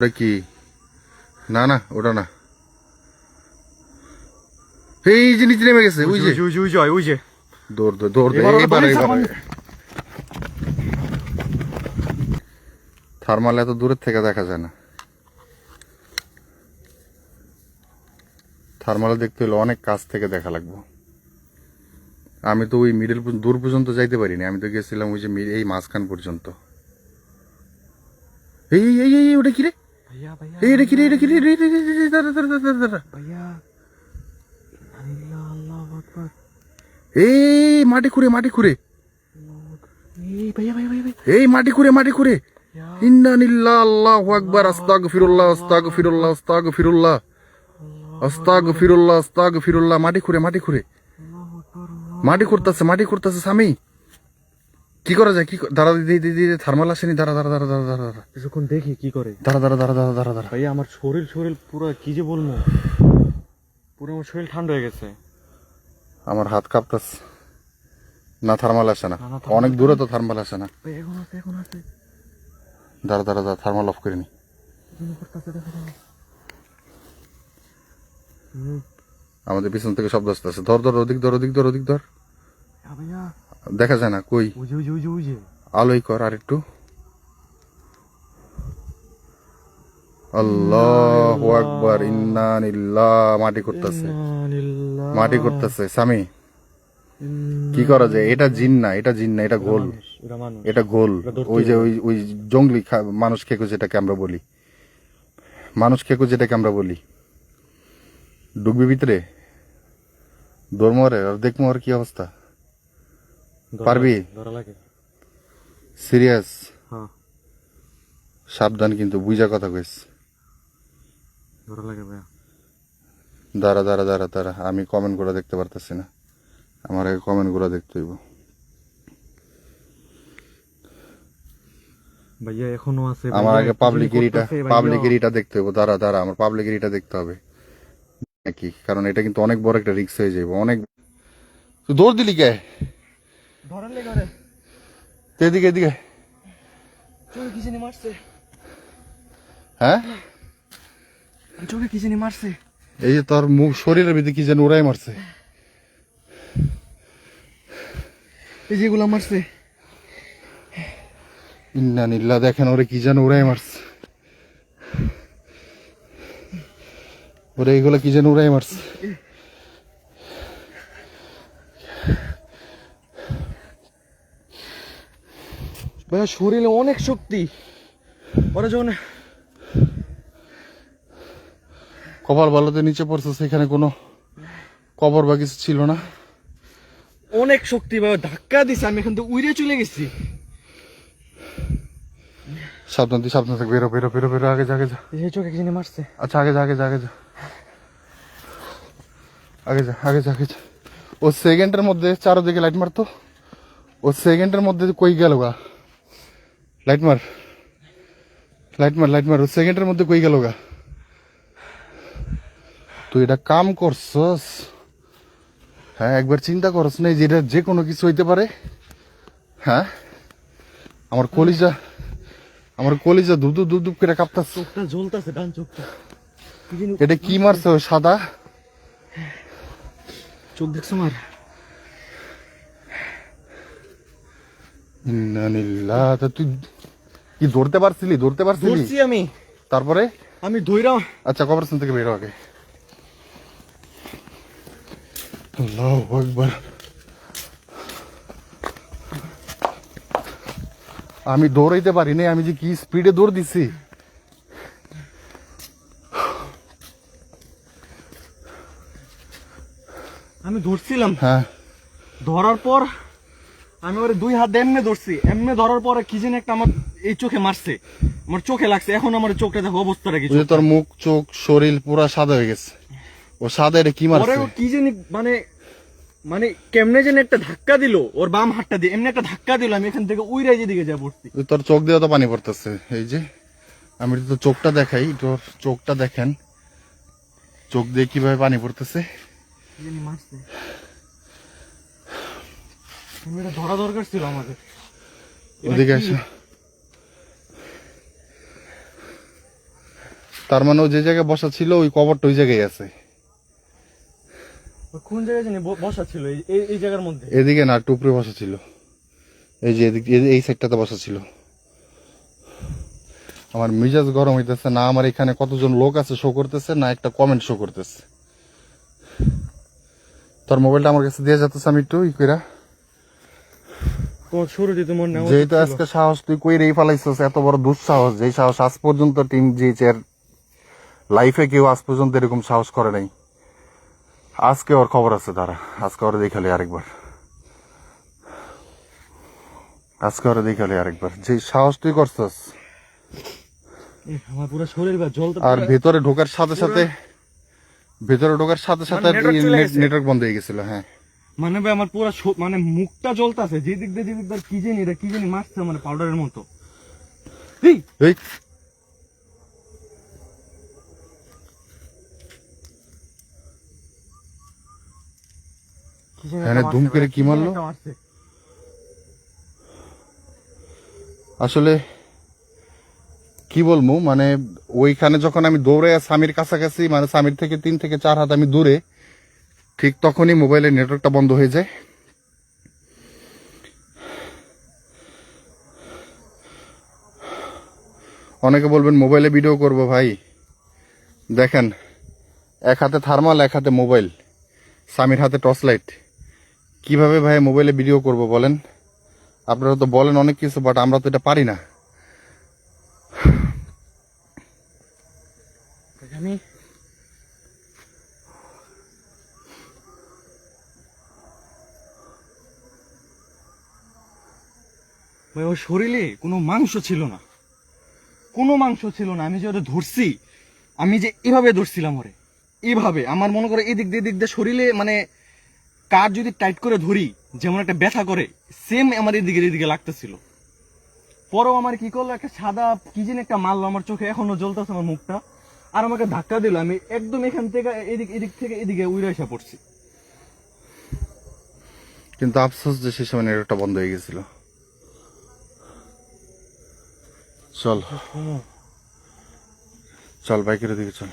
ওটা কি না না ওটা না। এই যে নিচে নেমে গেছে ওই যে ওই যে ওই যে ওই যে দৌড় দে দৌড় দে এবার থার্মাল এত দূরের থেকে দেখা যায় না। থার্মালে দেখতে হলে অনেক কাছ থেকে দেখা লাগবে। আমি তো ওই মিডল দূর পর্যন্ত যাইতে পারিনি। আমি তো গেছিলাম ওই যে এই মাঝখান পর্যন্ত। এই এই এই, এই ওটা কি রে? ভাইয়া ভাইয়া এই কি রে এটা রে রে, রে, রে, রে, রে, দাঁড়া, দাঁড়া, দাঁড়া, দাঁড়া। ভাইয়া আল্লাহ আল্লাহ আকবার এই মাটি খুঁড়ে মাটি খুঁড়ে। এই ভাইয়া ভাইয়া ভাইয়া ভাইয়া এই মাটি খুঁড়ে মাটি খুঁড়ে। ইন্না নিল্লাহ আল্লাহু আকবার আস্তাগফিরুল্লাহ আস্তাগফিরুল্লাহ আস্তাগফিরুল্লাহ। আস্তাগফিরুল্লাহ আস্তাগফিরুল্লাহ মাটি খুঁড়ে মাটি খুঁড়ে। মাটি খুঁড়তাছে মাটি খুঁড়তাছে স্বামী। কি করা যায় কি দাঁড়া দিদি দিদি থার্মাল আসেনি দাঁড়া দাঁড়া দাঁড়া দাঁড়া দাঁড়া দাঁড়া কিছুক্ষণ দেখি কি করে দাঁড়া দাঁড়া দাঁড়া দাঁড়া দাঁড়া দাঁড়া ভাইয়া আমার শরীর শরীর পুরো কি যে বলব পুরো আমার শরীর ঠান্ডা হয়ে গেছে আমার হাত কাঁপতাছে না থার্মাল আসে না অনেক দূরে তো থার্মাল আসে না ভাই এখন আছে এখন আছে দাঁড়া দাঁড়া দাঁড়া থার্মাল অফ করে নি আমাদের পিছন থেকে শব্দ আসতেছে ধর ধর ওদিক ধর ওদিক ধর ওদিক ধর ভাইয়া দেখা যায় না কই? আলোই কর আর একটু। আল্লাহু আকবার ইন্না নিল্লাহ মাটি করতেছে। মাটি করতেছে স্বামী। কি করা যায়? এটা জিন না এটা জিন না এটা গোল এটা গোল ওই যে ওই ওই জঙ্গলি মানুষ খেকো যেটাকে আমরা বলি। মানুষ খেকো যেটাকে আমরা বলি। ডুববি ভিতরে? দৌড়মরে আর দেখব আর কি অবস্থা। পারবি? ধরা লাগে। সিরিয়াস? হ্যাঁ। সাবধান কিন্তু বুঝা কথা কইস। ধরা লাগে ভাইয়া। দাঁড়া দাঁড়া দাঁড়া দাঁড়া আমি কমেন্ট করে দেখতে পারতেছি না। আমার আগে কমেন্ট করে দেখতে হইব। ভাইয়া এখনও আছে আমার আগে কি জানি পাবলিক এরিটা পাবলিক এরিটা দেখতে হইব। দাঁড়া দাঁড়া আমার পাবলিক এরিটা দেখতে হবে। নাকি? কারণ এটা কিন্তু অনেক বড় একটা রিস্ক হয়ে যাবে অনেক দৌড় দিলি কে? ধরার লেগে রে তো এদিকে এদিকে। চোখে কি মারছে? হ্যাঁ? চোখে কি মারছে? এই যে তোর মুখ শরীরের ভিতরে কি যেন উড়াই মারছে। এই যেগুলো মারছে। ইন্না নিল্লা দেখেন ওরে কি যেন উড়াই মারছে। ওরে এইগুলো কি যেন উড়াই মারছে। ভাইয়া শরীরে অনেক শক্তি। ওরা যখন কপাল ভালোতে নিচে পড়ছে সেখানে কোনো কবর বা কিছু ছিল না। অনেক শক্তি ভাইয়া ধাক্কা দিছে আমি এখান থেকে উইরে চলে গেছি। সাবধান তুই সাবধান থাক বেরো বেরো বেরো বেরো আগে যা আগে যা। এই চোখে কি জানি মারছে। আচ্ছা আগে যা আগে যা আগে যা। আগে যা আগে যা আগে যা। ও সেকেন্ডের মধ্যে চারোদিকে লাইট মারতো। ও সেকেন্ডের মধ্যে কই গেল গা? লাইট মার। লাইট মার লাইট মার। সেকেন্ডের মধ্যে কই গেল গা? তুই এটা কাম করছস। হ্যাঁ একবার চিন্তা করস না যে এটা যে কোনো কিছু হইতে পারে। হ্যাঁ? আমার কলিজা আমার কলিজা ধুপ ধুপ ধুপ করে কাঁপতাছে। চোখটা জ্বলতাছে ডান চোখটা। এটা কি মারছে সাদা? চোখ দেখছ মার? ইন্নানিল্লাহ তা তুই কি ধরতে পারছিলি? ধরতে পারছিলি? ধরছি আমি। তারপরে? আমি ধইরা আচ্ছা কবরস্থান থেকে বেরো আগে। আল্লাহ আমি দৌড়াইতে পারি নাই আমি যে কি স্পিডে দৌড় দিছি। আমি ধরছিলাম। হ্যাঁ। ধরার পর আমি ওরে দুই হাত এমনে ধরছি। এমনে ধরার পরে কি জানি একটা আমার এই চোখে মারছে। আমার চোখে লাগছে। এখন আমার চোখটা দেখো অবস্থাটা কি ওই যে তোর মুখ চোখ শরীর পুরা সাদা হয়ে গেছে। ও সাদা এটা কি মারছে? কি জানি মানে মানে কেমনে যেন একটা ধাক্কা দিল। ওর বাম হাতটা দিয়ে এমনি একটা ধাক্কা দিল আমি এখান থেকে উইরাই যেদিকে যা পড়ছি। ওই তোর চোখ দিয়ে তো পানি পড়তেছে। এই যে আমি তো চোখটা দেখাই। তোর চোখটা দেখেন। চোখ দিয়ে কীভাবে পানি পড়তেছে? কি জানি মারছে। এটা ধরা দরকার ছিল আমাদের। ওদিকে? আসো। তার মানে ও যে জায়গায় বসা ছিল ওই কবরটা ওই জায়গায় আছে। কোন জায়গায় জানি বসা ছিল? এই- এই জায়গার মধ্যে। এদিকে না টুপরে বসা ছিল। এই যে এদিক এই- এই সাইডটাতে বসা ছিল। আমার মিজাজ গরম হইতেছে না আমার এখানে কতজন লোক আছে শো করতেছে না একটা কমেন্ট শো করতেছে। তোর মোবাইলটা আমার কাছে দিয়ে যাচ্ছে আমি একটু ই কইরা। তোমার মন যেহেতু আজকে সাহস তুই কই রেই ফালাইছিস এত বড় দুঃসাহস যেই সাহস আজ পর্যন্ত টিম লাইফে কেউ আজ পর্যন্ত এরকম সাহস করে নাই। আজকে ওর খবর আছে তারা আজকে ওরা দেখালে আরেকবার। আজকে ওরা দেখালে আরেকবার। যে সাহস তুই করছস। আমার পুরো শরীর বা জল আর ভেতরে ঢোকার সাথে সাথে ভেতরে ঢোকার সাথে সাথে। নেটওয়ার্ক বন্ধ হয়ে গেছিল হ্যাঁ। মানে ভাই আমার পুরো মানে মুখটা জ্বলতাছে। যে দিক দিয়ে যে দিক দিয়ে কি জানি এটা কি জানি মারছে আমার পাউডারের মতো। এই! ধুম করে কি মারলো? আসলে কি বলব মানে ওইখানে যখন আমি দৌড়ে স্বামীর কাছাকাছি মানে স্বামীর থেকে তিন থেকে চার হাত আমি দূরে ঠিক তখনই মোবাইলের নেটওয়ার্কটা বন্ধ হয়ে যায়। অনেকে বলবেন, মোবাইলে ভিডিও করব ভাই। দেখেন, এক হাতে থার্মাল, এক হাতে মোবাইল। স্বামীর হাতে টর্চ লাইট। কীভাবে ভাই মোবাইলে ভিডিও করব বলেন? আপনারা তো বলেন অনেক কিছু, বাট আমরা তো এটা পারি না। ভাই, ওর শরীরে কোনো মাংস ছিল না। কোনো মাংস ছিল না। আমি যে ওরে ধরছি, আমি যে এভাবে ধরছিলাম ওরে। এভাবে, আমার মনে করে এদিক দিয়ে এদিক দিয়ে শরীরে মানে কার যদি টাইট করে ধরি, যেমন একটা ব্যথা করে সেম আমার এদিকে এদিকে লাগতেছিল। পরেও আমার কি করল, একটা সাদা, কি যেন একটা মারলো আমার চোখে এখনও জ্বলতেছে আমার মুখটা। আর আমাকে ধাক্কা দিল, আমি একদম এখান থেকে, এদিক এদিক থেকে, এদিকে উড়ে এসে পড়ছি। কিন্তু আফসোস যে সে সময় নেটওয়ার্কটা বন্ধ হয়ে গেছিল। চল চল বাইকের দিকে চল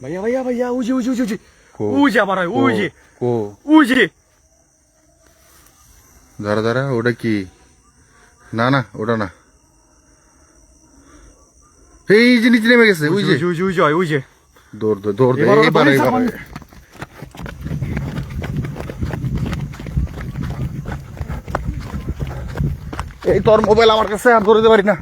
ভাইয়া ভাইয়া ভাইয়া উজে উজে উজে উজে কো উজে আবার হয়, উজে কো উজে দাঁড়া দাঁড়া ওটা কি না না ওটা না এই যে নিচে নেমে গেছে ওই যে উজে উজে উজে হয়, উজে দৌড় দে দৌড় দে এবার ওরা এবার ধরে এবার চাপান। এই তোর মোবাইল আমার কাছে আর ধরে দিতে পারি না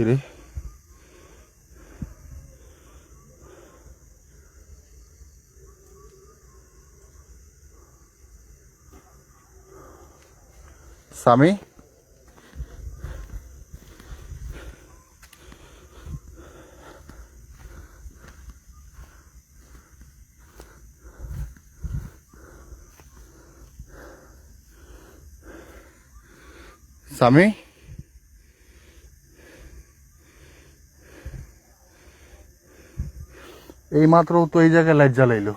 কিরে স্বামী? স্বামী? এই মাত্র তো এই জায়গায় লাইট জ্বালাইলো।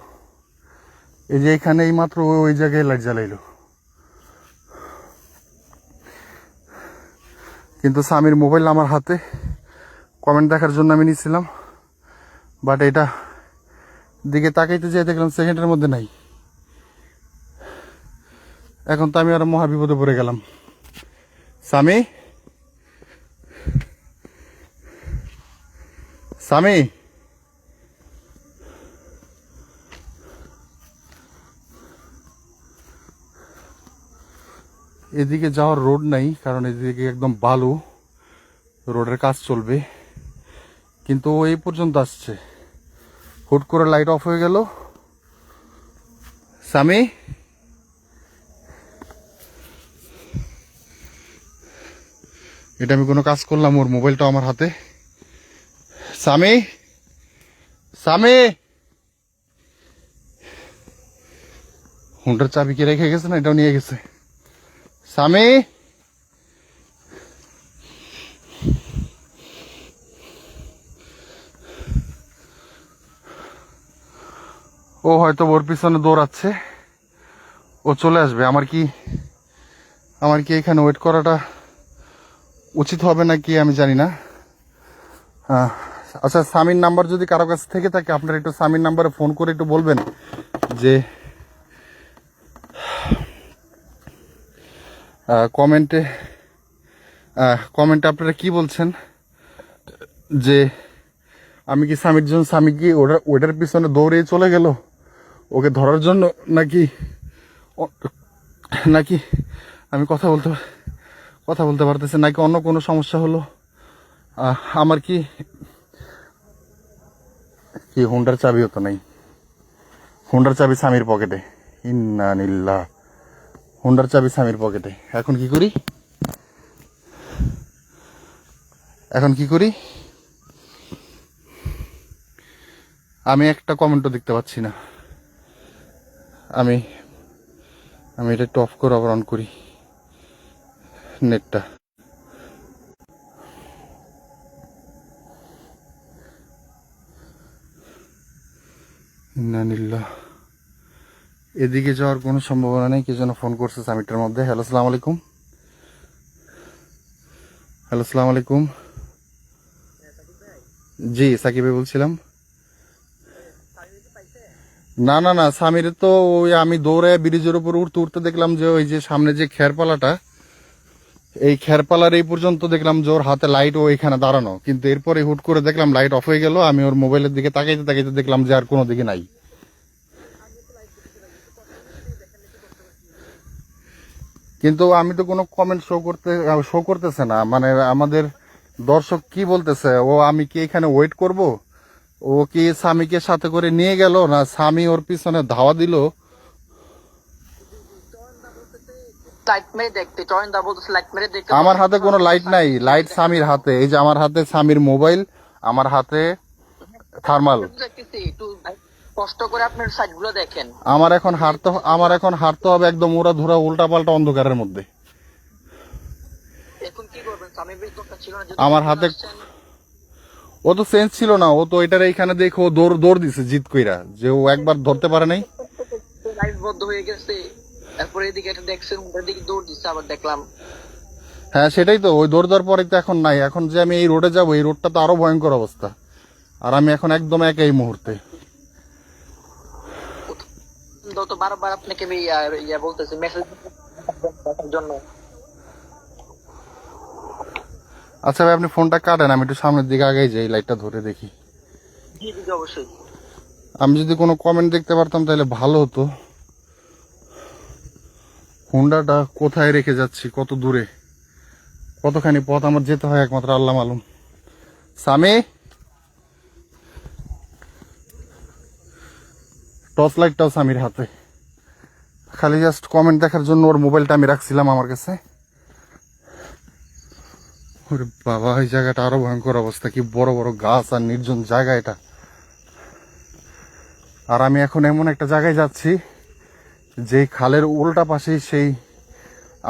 এই যে এখানে এই মাত্র ওই জায়গায় লাইট জ্বালাইলো। কিন্তু স্বামীর মোবাইল আমার হাতে। কমেন্ট দেখার জন্য আমি নিয়েছিলাম বাট এটা দিকে তাকাইতে যেয়ে দেখলাম সেকেন্ডের মধ্যে নাই। এখন তো আমি আর মহা বিপদে পড়ে গেলাম। স্বামী? স্বামী? এদিকে যাওয়ার রোড নাই, কারণ এদিকে একদম বালু। রোডের কাজ চলবে। কিন্তু এই পর্যন্ত আসছে। হুট করে লাইট অফ হয়ে গেল। স্বামী? এটা আমি কোনো কাজ করলাম, ওর মোবাইলটা আমার হাতে। স্বামী? স্বামী? হুন্ডার চাবি কে রেখে গেছে না এটাও নিয়ে গেছে? স্বামী? ও হয়তো ওর পিছনে দৌড়াচ্ছে। ও চলে আসবে। আমার কি আমার কি এখানে ওয়েট করাটা উচিত হবে না কি আমি জানি না। আচ্ছা স্বামীর নাম্বার যদি কারও কাছে থেকে থাকে, আপনারা একটু স্বামীর নাম্বারে ফোন করে একটু বলবেন যে কমেন্টে কমেন্টে আপনারা কি বলছেন? যে আমি কি স্বামীর জন্য স্বামী কি ওটার ওটার পিছনে দৌড়ে চলে গেল? ওকে ধরার জন্য নাকি নাকি আমি কথা বলতে কথা বলতে পারতেছি নাকি অন্য কোনো সমস্যা হলো? আমার কি কি হুন্ডার চাবিও তো নাই? হুন্ডার চাবি স্বামীর পকেটে। ইন্না নিল্লা হুন্ডার চাবি স্বামীর পকেটে এখন কি করি? এখন কি করি? আমি একটা কমেন্টও দেখতে পাচ্ছি না। আমি আমি এটা অফ করে আবার অন করি। নেটটা ইন্নানিল্লাহ এদিকে যাওয়ার কোনো সম্ভাবনা নেই, কে যেন ফোন করছে সামিটের মধ্যে। হ্যালো সালাম আলাইকুম। হ্যালো সালাম আলাইকুম। জি, সাকিব বলছিলাম। না না না স্বামীর তো ওই আমি দৌড়ে ব্রিজের উপর উঠতে উঠতে দেখলাম যে ওই যে সামনে যে খেরপালাটা, এই খেরপালার এই পর্যন্ত দেখলাম যে ওর হাতে লাইট ও এখানে দাঁড়ানো। কিন্তু এরপরে হুট করে দেখলাম লাইট অফ হয়ে গেল, আমি ওর মোবাইলের দিকে তাকাইতে তাকাইতে দেখলাম যে আর কোনো দিকে নাই। কিন্তু আমি তো কোনো কমেন্ট শো করতে শো করতেছে না। মানে আমাদের দর্শক কি বলতেছে? ও আমি কি এখানে ওয়েট করব? ও কি স্বামীকে সাথে করে নিয়ে গেল না স্বামী ওর পিছনে ধাওয়া দিল? আমার হাতে কোনো লাইট নাই। লাইট স্বামীর হাতে। এই যে আমার হাতে স্বামীর মোবাইল আমার হাতে থার্মাল কষ্ট করে আপনার সাইডগুলো দেখেন। আমার এখন হাঁটতে আমার এখন হাঁটতে হবে একদম ওরা ধরা উল্টা পাল্টা অন্ধকারের মধ্যে। এখন কি করবেন? ছিল না আমার হাতে- ও তো সেন্স ছিল না ও তো এটার এইখানে দেখে ও দৌড় দৌড় দিছে জিত কইরা যে ও একবার ধরতে পারে নাই। লাইট বন্ধ হয়ে গেছে। তারপরে এদিকে একটা দেখছেন ওদিকে দৌড় দিচ্ছে আবার দেখলাম। হ্যাঁ সেটাই তো ওই দৌড় দেওয়ার পরে তো এখন নাই। এখন যে আমি এই রোডে যাব এই রোডটা তো আরও ভয়ঙ্কর অবস্থা। আর আমি এখন একদম একা এই মুহূর্তে। তো বারবার আপনাকে আমি ইয়া- বলতেছি মেসেজ জন্য। আচ্ছা ভাই আপনি ফোনটা কাটেন আমি একটু সামনের দিকে আগে যাই লাইটটা ধরে দেখি। জি জি অবশ্যই। আমি যদি কোনো কমেন্ট দেখতে পারতাম তাহলে ভালো হতো। হুন্ডাটা কোথায় রেখে যাচ্ছি কত দূরে? কতখানি পথ আমার যেতে হয় একমাত্র আল্লাহ মালুম। স্বামী টর্চ লাইটটাও স্বামীর হাতে। খালি জাস্ট কমেন্ট দেখার জন্য ওর মোবাইলটা আমি রাখছিলাম আমার কাছে। ওরে বাবা, এই জায়গাটা আরও ভয়ঙ্কর অবস্থা, কি বড় বড় গাছ আর নির্জন জায়গা এটা। আর আমি এখন এমন একটা জায়গায় যাচ্ছি যে খালের উল্টা পাশেই সেই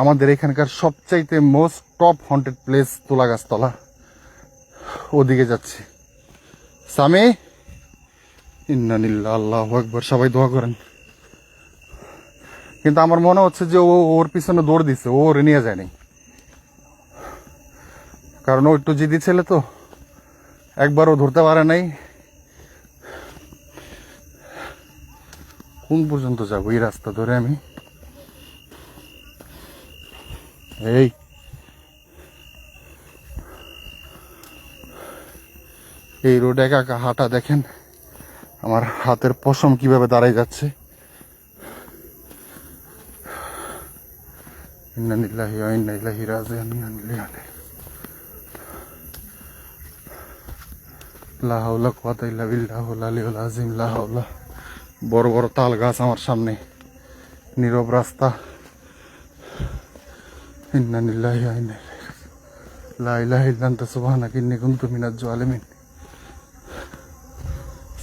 আমাদের এখানকার সবচাইতে মোস্ট টপ হন্টেড প্লেস তোলা গাছতলা ওদিকে যাচ্ছি। সামি ইন্নানিল্লা আল্লাহ একবার সবাই দোয়া করেন। কিন্তু আমার মনে হচ্ছে যে ও ওর পিছনে দৌড় দিছে, ও ওরে নিয়ে যায়নি। কারণ ও একটু জিদি ছেলে তো একবারও ধরতে পারে নাই। কোন পর্যন্ত যাব এই রাস্তা ধরে আমি? এই। এই রোডে একা হাঁটা দেখেন। আমার হাতের পশম কীভাবে দাঁড়ায় যাচ্ছে? লা বড় বড় তাল গাছ আমার সামনে। নীরব রাস্তা। ইন্না লিল্লাহি ওয়া ইন্না ইলাইহি রাজিউন। লা ইলাহা ইল্লা আনতা সুবহানাকা, ইন্নী কুনতু মিনাজ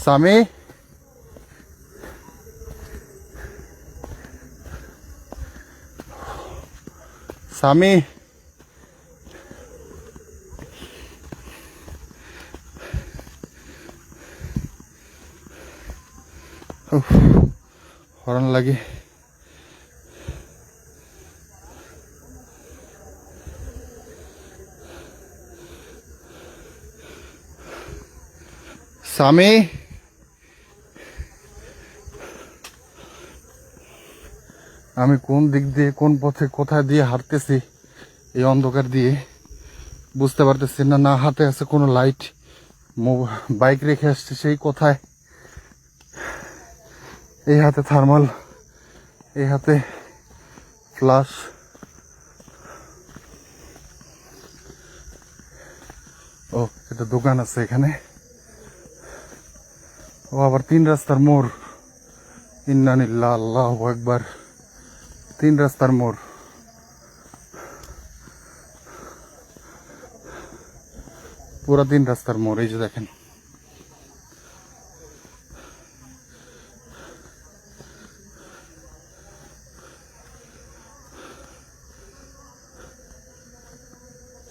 স্বামী স্বামী উফ, হরণ লাগে আমি কোন দিক দিয়ে, কোন পথে কোথায় দিয়ে হাঁটতেছি এই অন্ধকার দিয়ে বুঝতে পারতেছি না না হাতে আছে কোনো লাইট বাইক রেখে আসছে সেই কোথায়? এই হাতে থার্মাল এই হাতে ফ্লাশ ও এটা দোকান আছে এখানে। ও, আবার তিন রাস্তার মোড়। ইন্নানিল্লাহ আল্লাহ একবার তিন রাস্তার মোড়। পুরা তিন রাস্তার মোড় এই যে দেখেন।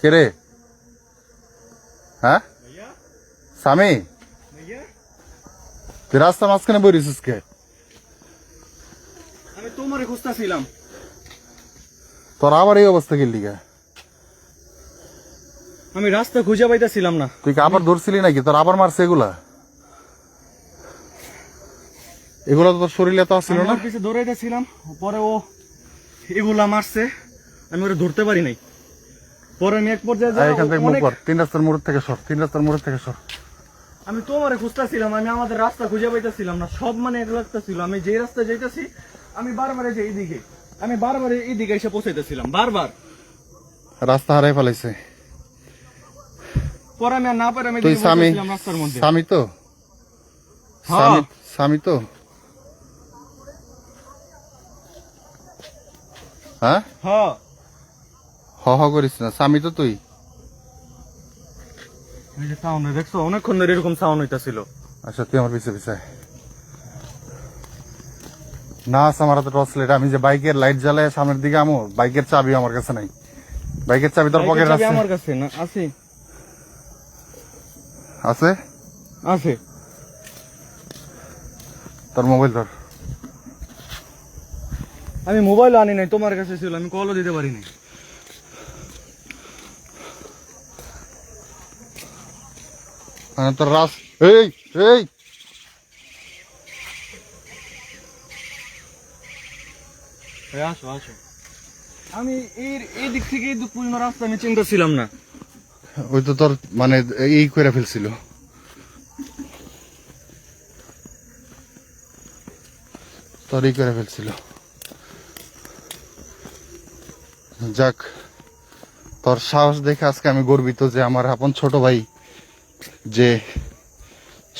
কে রে? হ্যাঁ? স্বামী? তুই রাস্তার মাঝখানে বইরিস কে আমি তোমারে খুঁজতেছিলাম। তোর আবার এই অবস্থা গেলি গা আমি রাস্তা খুঁজে পাইতেছিলাম না। তুই কি আবার ধরছিলি নাকি? তোর আবার মারছে এগুলা? এগুলা তো তোর শরীরে তো আসছিল আমি না? ওর পিছে দৌড়াইতেছিলাম পরে ও এগুলা মারছে আমি ওরে ধরতে পারি নাই। পরে আমি এক পর্যায়ে যাই এখান থেকে মুখ কর। তিন রাস্তার মোড় থেকে সর তিন রাস্তার মোড় থেকে সর। আমি তোমারে খুঁজতেছিলাম আমি আমাদের রাস্তা খুঁজে পাইতেছিলাম না সব মানে এক লাগতেছিল। আমি যে রাস্তা যাইতেছি আমি বারবার এই যে এইদিকে। আমি বারবার এইদিকে এসে পৌঁছাইতেছিলাম বারবার। রাস্তা হারাই ফেলাইছে। পরে আমি না পারে আমি তুই স্বামী রাস্তার মধ্যে। স্বামী তো? হ্যাঁ। স্বামী স্বামী তো? হ্যাঁ? হ্যাঁ। হ হ করিস না। স্বামী তো তুই? সাউন্ড দেখছ অনেকক্ষণ ধরে এরকম সাউন্ড হইতাছিল। আচ্ছা তুই আমার পিছে পিছে। না আছে আমার হাতে টর্চ লাইট আমি যে বাইকের লাইট জ্বালাই সামনের দিকে আমো বাইকের চাবি আমার কাছে নাই। বাইকের চাবি তোর পকেট আছে? আমার কাছে না আছে। আছে? আছে। তোর মোবাইল ধর। আমি মোবাইল আনি নাই তোমার কাছে ছিল আমি কলও দিতে পারি নাই। মানে তোর রাস এই এই! আসো আসো। আমি এই এই দিক থেকে রাস্তা আমি চিন্তা ছিলাম না। ওই তো তোর মানে এই করে ফেলছিল। তোর এই করে ফেলছিল। যাক তোর সাহস দেখে আজকে আমি গর্বিত যে আমার আপন ছোট ভাই যে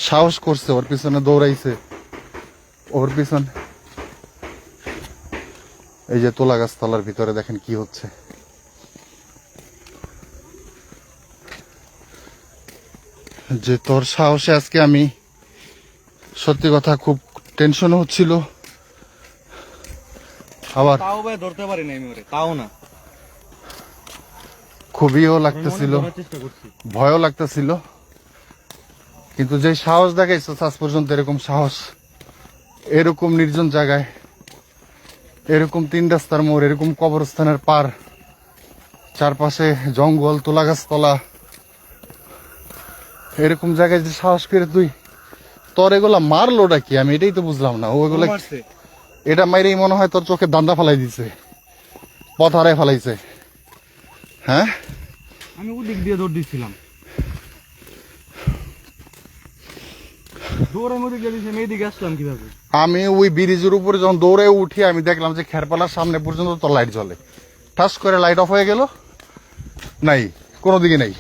সাহস করছে ওর পিছনে দৌড়াইছে। ওর পিছনে এই যে তোলা গাছতলার ভিতরে দেখেন কি হচ্ছে। যে তোর সাহসে আজকে আমি সত্যি কথা খুব টেনশন হচ্ছিল। আবার তাও ভাই ধরতে পারি নাই আমি ওরে তাও না। খুবইও লাগতেছিল ভয়ও লাগতেছিল। কিন্তু যে সাহস দেখাইছো আজ পর্যন্ত এরকম সাহস এরকম নির্জন জায়গায় এরকম তিন রাস্তার মোড় এরকম কবরস্থানের পার। চারপাশে জঙ্গল তোলা গাছতলা এরকম জায়গায় যে সাহস করে তুই তোর এগুলা মারলোটা কি? আমি এটাই তো বুঝলাম না। ও এগুলা এটা মাইরেই মনে হয় তোর চোখে দান্দা ফালাই দিছে। পথ হারাই ফেলাইছে। হ্যাঁ? আমি ওদিক দিয়ে দৌড় দিচ্ছিলাম দৌড়ে আমি ওদিক দিয়ে দিচ্ছি আমি আসলাম কীভাবে? আমি ওই ব্রিজের উপরে যখন দৌড়ে উঠি, আমি দেখলাম যে খেরপালার সামনে পর্যন্ত তো লাইট জ্বলে। ঠাস করে লাইট অফ হয়ে গেল। নাই, কোনো দিকে নাই।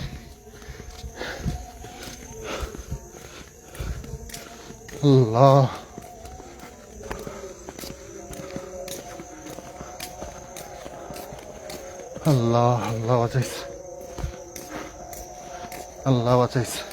আল্লাহ। আল্লাহ আল্লাহ বাঁচাইছে। আল্লাহ